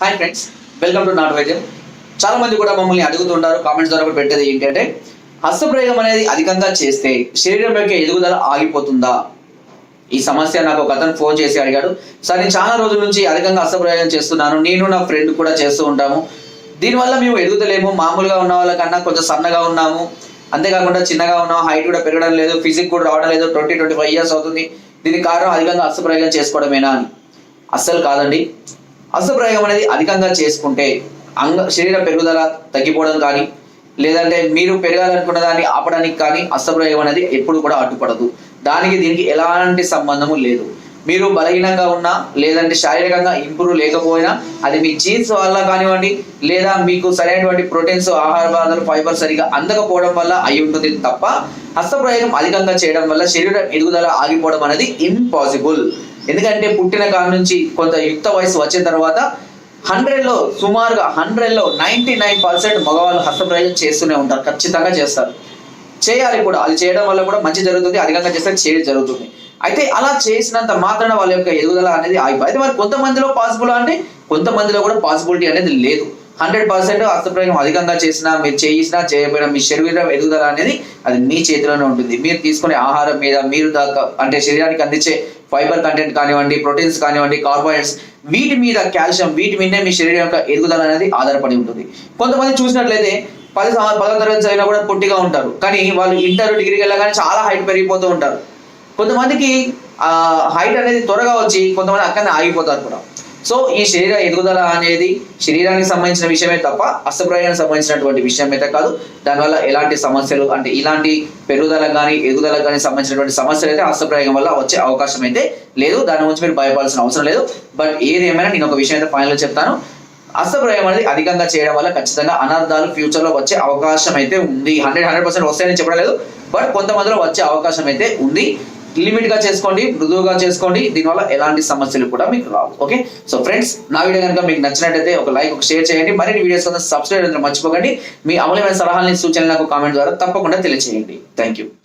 Hi friends welcome to నాట్ వైద్యం చాలా మంది కూడా మమ్మల్ని అడుగుతుంటారు కామెంట్స్ ద్వారా కూడా పెట్టేది ఏంటంటే హస్తప్రయోగం అనేది అధికంగా చేస్తే శరీరం యొక్క ఎదుగుదల ఆగిపోతుందా? ఈ సమస్య నాకు ఒక అతను ఫోన్ చేసి అడిగాడు. సార్ నేను చాలా రోజుల నుంచి అధికంగా హస్తప్రయోగం చేస్తున్నాను. నేను నా ఫ్రెండ్ కూడా చేస్తూ ఉంటాము. దీనివల్ల మేము ఎదుగుతలేము. మామూలుగా ఉన్న వాళ్ళకన్నా కొంచెం సన్నగా ఉన్నాము. అంతేకాకుండా చిన్నగా ఉన్నాం. హైట్ కూడా పెరగడం లేదు. ఫిజిక్ కూడా రావడం లేదు. ట్వంటీ ట్వంటీ ఫైవ్ ఇయర్స్ అవుతుంది. దీనికి కారణం అధికంగా హస్తప్రయోగం చేసుకోవడమేనా అని. అస్సలు కాదండి. హస్తప్రయోగం అనేది అధికంగా చేసుకుంటే అంగ శరీర పెరుగుదల తగ్గిపోవడం కానీ లేదంటే మీరు పెరగాలనుకున్న దాన్ని ఆపడానికి కానీ హస్తప్రయోగం అనేది ఎప్పుడు కూడా అడ్డుపడదు. దానికి దీనికి ఎలాంటి సంబంధము లేదు. మీరు బలహీనంగా ఉన్నా లేదంటే శారీరకంగా ఇంప్రూవ్ లేకపోయినా అది మీ జీన్స్ వల్ల కానివ్వండి లేదా మీకు సరైనటువంటి ప్రోటీన్స్ ఆహార పదార్థాలు ఫైబర్ సరిగా అందకపోవడం వల్ల అయి ఉంటుంది తప్ప హస్తప్రయోగం అధికంగా చేయడం వల్ల శరీర ఎదుగుదల ఆగిపోవడం అనేది ఇంపాసిబుల్. ఎందుకంటే పుట్టిన కాడ నుంచి కొంత యుక్త వయసు వచ్చిన తర్వాత హండ్రెడ్లో సుమారుగా హండ్రెడ్లో నైంటీ నైన్ పర్సెంట్ మగవాళ్ళు హస్తప్రయోజనం చేస్తూనే ఉంటారు ఖచ్చితంగా చేస్తారు. చేయాలి కూడా అది చేయడం వల్ల కూడా మంచి జరుగుతుంది అధికంగా చేస్తే చేయడం జరుగుతుంది. అయితే అలా చేసినంత మాత్రాన వాళ్ళ యొక్క ఎదుగుదల అనేది ఆగిపోయి అయితే మరి కొంతమందిలో పాసిబుల్ అంటే కొంతమందిలో కూడా పాసిబిలిటీ అనేది లేదు. హండ్రెడ్ పర్సెంట్ హస్తప్రయోగం అధికంగా చేసినా మీరు చేసినా చేయకపోయినా మీ శరీరం ఎదుగుదల అనేది అది మీ చేతిలోనే ఉంటుంది. మీరు తీసుకునే ఆహారం మీద మీరు దాకా అంటే శరీరానికి అందించే ఫైబర్ కంటెంట్ కానివ్వండి ప్రోటీన్స్ కానివ్వండి కార్బోహైడ్రేట్స్ వీటి మీద కాల్షియం వీటి మీదే మీ శరీరం యొక్క ఎదుగుదల అనేది ఆధారపడి ఉంటుంది. కొంతమంది చూసినట్లయితే పది సంవత్సరాలు పదో తరగతి చదివినా కూడా పొట్టిగా ఉంటారు. కానీ వాళ్ళు ఇంటర్ డిగ్రీకి వెళ్ళగానే చాలా హైట్ పెరిగిపోతూ ఉంటారు. కొంతమందికి ఆ హైట్ అనేది త్వరగా వచ్చి కొంతమంది అక్కడనే ఆగిపోతారు కూడా. సో ఈ శరీర ఎదుగుదల అనేది శరీరానికి సంబంధించిన విషయమే తప్ప అస్తప్రాయానికి సంబంధించినటువంటి విషయం అయితే కాదు. దానివల్ల ఎలాంటి సమస్యలు అంటే ఇలాంటి పెరుగుదల కానీ ఎదుగుదల కానీ సంబంధించినటువంటి సమస్యలు అయితే అస్తప్రాయం వల్ల వచ్చే అవకాశం అయితే లేదు. దాని గురించి మీరు భయపడాల్సిన అవసరం లేదు. బట్ ఏది ఏమైనా నేను ఒక విషయం అయితే ఫైనల్గా చెప్తాను. అస్తప్రయోగం అనేది అధికంగా చేయడం వల్ల ఖచ్చితంగా అనర్థాలు ఫ్యూచర్లో వచ్చే అవకాశం అయితే ఉంది. హండ్రెడ్ హండ్రెడ్ పర్సెంట్ వస్తాయని చెప్పడం లేదు. బట్ కొంతమందిలో వచ్చే అవకాశం అయితే ఉంది. లిమిట్గా చేసుకోండి మృదువుగా చేసుకోండి. దీనివల్ల ఎలాంటి సమస్యలు కూడా మీకు రావు. ఓకే? సో ఫ్రెండ్స్ నా వీడియో కనుక మీకు నచ్చినట్టయితే ఒక లైక్ ఒక షేర్ చేయండి. మరిన్ని వీడియోస్ కోసం సబ్స్క్రైబ్ మర్చిపోకండి. మీ అమలమైన సలహాలని సూచనలకు కామెంట్ ద్వారా తప్పకుండా తెలియజేయండి థ్యాంక్ యూ